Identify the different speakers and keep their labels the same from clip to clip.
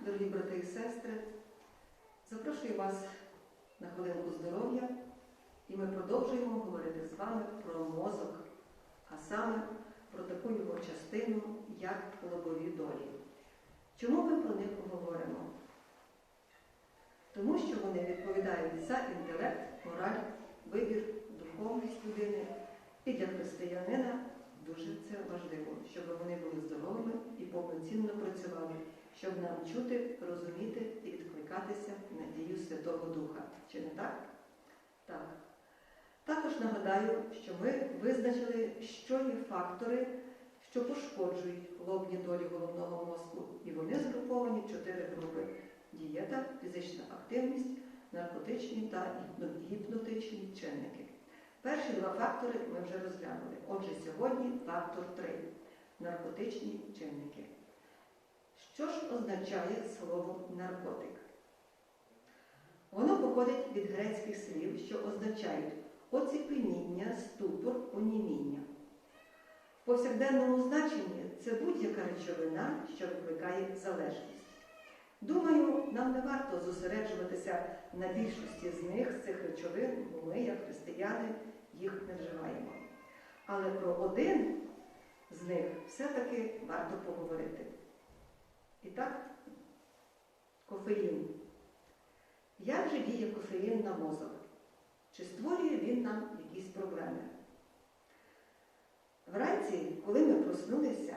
Speaker 1: дорогі брати і сестри. Запрошую вас на хвилинку здоров'я, і ми продовжуємо говорити з вами про мозок, а саме про таку його частину, як лобові долі. Чому ми про них говоримо? Тому що вони відповідають за інтелект, мораль, вибір, духовність людини. І для християнина дуже це важливо, щоб вони були здоровими і повноцінно працювали, щоб нам чути, розуміти і відкликатися на дію Святого Духа. Чи не так? Так. Також нагадаю, що ми визначили, що є фактори, що пошкоджують лобні долі головного мозку, і вони згруповані в чотири групи: дієта, фізична активність, наркотичні та гіпнотичні чинники. Перші два фактори ми вже розглянули. Отже, сьогодні фактор 3 наркотичні чинники. Що ж означає слово наркотик? Воно походить від грецьких слів, що означають оціпеніння, ступор, оніміння. В повсякденному значенні це будь-яка речовина, що викликає залежність. Думаю, нам не варто зосереджуватися на більшості з них, з цих речовин, бо ми, як християни, їх не вживаємо. Але про один з них все-таки варто поговорити. І так, кофеїн. Як же діє кофеїн на мозок? Чи створює він нам якісь проблеми? Вранці, коли ми проснулися,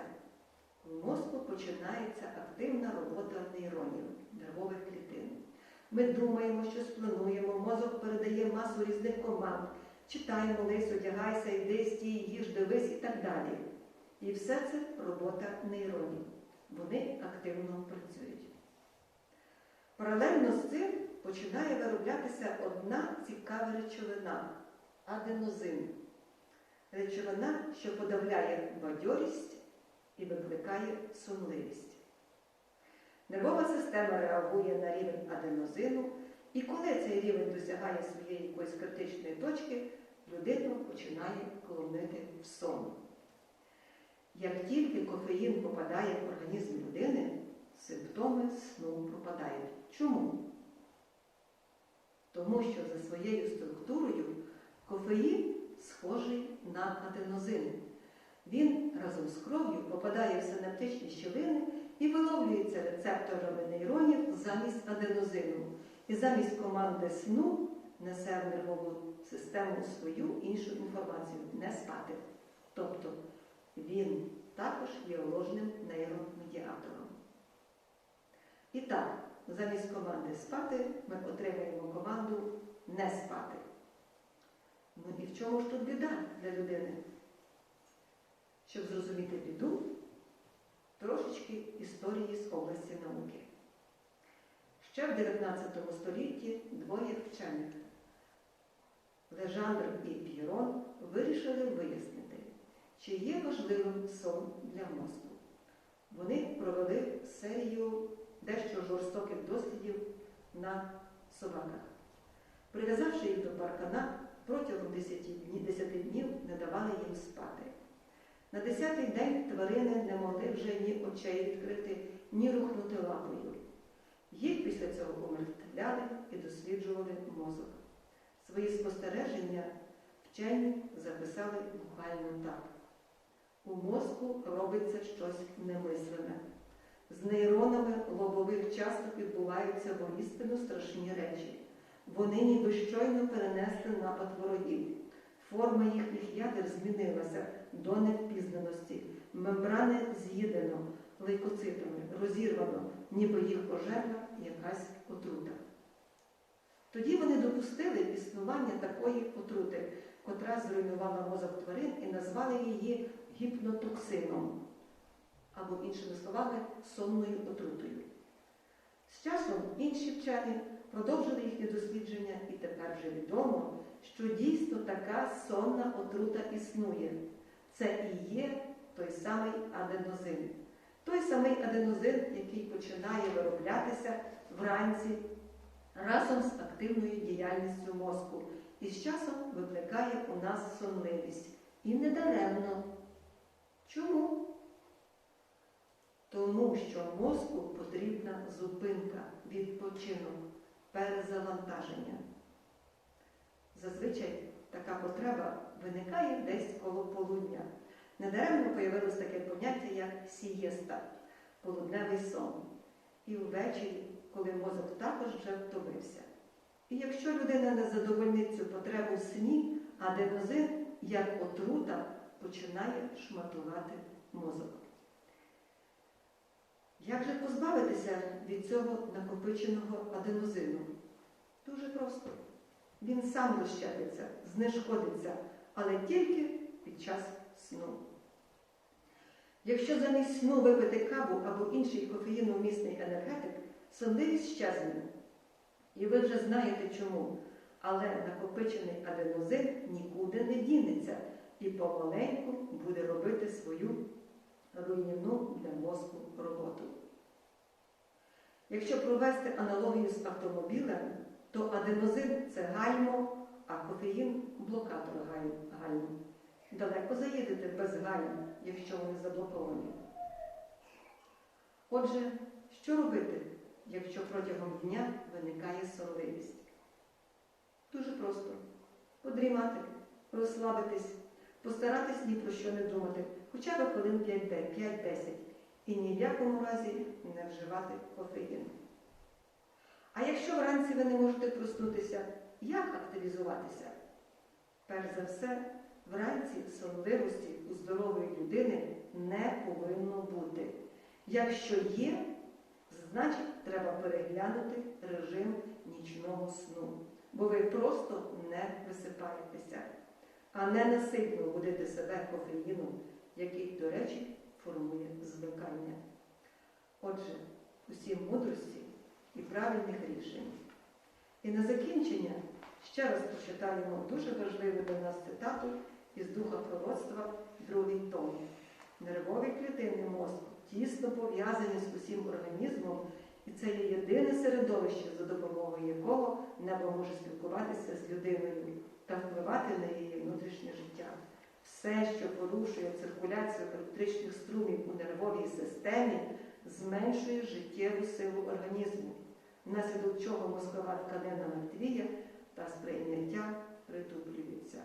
Speaker 1: в мозку починається активна робота нейронів, нервових клітин. Ми думаємо, що сплануємо, мозок передає масу різних команд. Читай, молись, одягайся, йди, стій, їж, дивись і так далі. І все це робота нейронів. Вони активно працюють. Паралельно з цим починає вироблятися одна цікава речовина аденозин. Речовина, що подавляє бадьорість і викликає сонливість. Нервова система реагує на рівень аденозину, і коли цей рівень досягає своєї якоїсь критичної точки, людину починає клонити в сон. Як тільки кофеїн попадає в організм людини, симптоми сну пропадають. Чому? Тому що за своєю структурою кофеїн схожий на аденозин. Він разом з кров'ю попадає в синаптичні щілини і виловлюється рецепторами нейронів замість аденозину. І замість команди сну несе в нервову систему свою іншу інформацію не спати. Тобто він також є ложним нейромедіатором. І так, замість команди спати ми отримуємо команду не спати. Ну і в чому ж тут біда для людини? Щоб зрозуміти біду, трошечки історії з області науки. Ще в 19 столітті двоє вчених Лежандр і П'єрон вирішили вияснити, чи є важливим сон для мозку. Вони провели серію дещо жорстоких дослідів на собаках. Прив'язавши їх до паркана, протягом 10 днів, 10 днів не давали їм спати. На 10-й день тварини не могли вже ні очей відкрити, ні рухнути лапою. Їх після цього помертвляли і досліджували мозок. Свої спостереження вчені записали буквально так. У мозку робиться щось немислене. З нейронами лобових часток відбуваються воістину страшні речі. Вони ніби щойно перенесли напад ворогів. Форма їхніх ядер змінилася до невпізнаності. Мембрани з'їдено лейкоцитами, розірвано, ніби їх пожерла якась отрута. Тоді вони допустили існування такої отрути, котра зруйнувала мозок тварин і назвали її гіпнотоксином, або, іншими словами, сонною отрутою. З часом інші вчені продовжили їхні дослідження, і тепер вже відомо, що дійсно така сонна отрута існує. Це і є той самий аденозин. Той самий аденозин, який починає вироблятися вранці разом з активною діяльністю мозку і з часом викликає у нас сонливість. І недаремно. Чому? тому що мозку потрібна зупинка, відпочинок, перезавантаження. Зазвичай така потреба виникає десь коло полудня. Недаремно появилось таке поняття, як сієста, полудневий сон. І ввечері, коли мозок також вже втомився. І якщо людина не задовольнить цю потребу в сні, аденозин, як отрута, починає шматувати мозок. Як же позбавитися від цього накопиченого аденозину? Дуже просто. Він сам розщепиться, знешкодиться, але тільки під час сну. Якщо замість сну випити каву або інший кофеїномісний енергетик, сонливість щезне. І ви вже знаєте чому. Але накопичений аденозин нікуди не дінеться і помаленьку буде робити свою руйнівну для мозку роботу. Якщо провести аналогію з автомобілем, то аденозин це гальмо, а кофеїн блокатор галь- гальм. Далеко заїдете без гальм, якщо вони заблоковані. Отже, що робити, якщо протягом дня виникає сонливість? Дуже просто. Подрімати, розслабитись, постаратись ні про що не думати, хоча б хвилин 5-10 і ні в якому разі не вживати кофеїн. А якщо вранці ви не можете проснутися, як активізуватися? Перш за все, вранці сонливості у здорової людини не повинно бути. Якщо є, значить треба переглянути режим нічного сну, бо ви просто не висипаєтеся, а не насильно будете себе кофеїном, який, до речі, формує звикання. Отже, усім мудрості і правильних рішень. І на закінчення ще раз прочитаємо дуже важливу для нас цитату із духа пророцтва, другий том. Нервові клітини мозку тісно пов'язані з усім організмом, і це є єдине середовище, за допомогою якого небо може спілкуватися з людиною та впливати на її. Все, що порушує циркуляцію електричних струмів у нервовій системі, зменшує життєву силу організму, внаслідок чого мозкова тканина мертвіє та сприйняття притуплюється.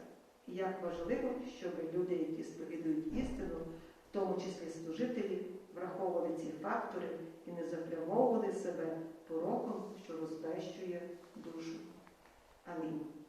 Speaker 1: І як важливо, щоб люди, які сповідують істину, в тому числі служителі, враховували ці фактори і не запрямовували себе пороком, що розбещує душу. Амінь.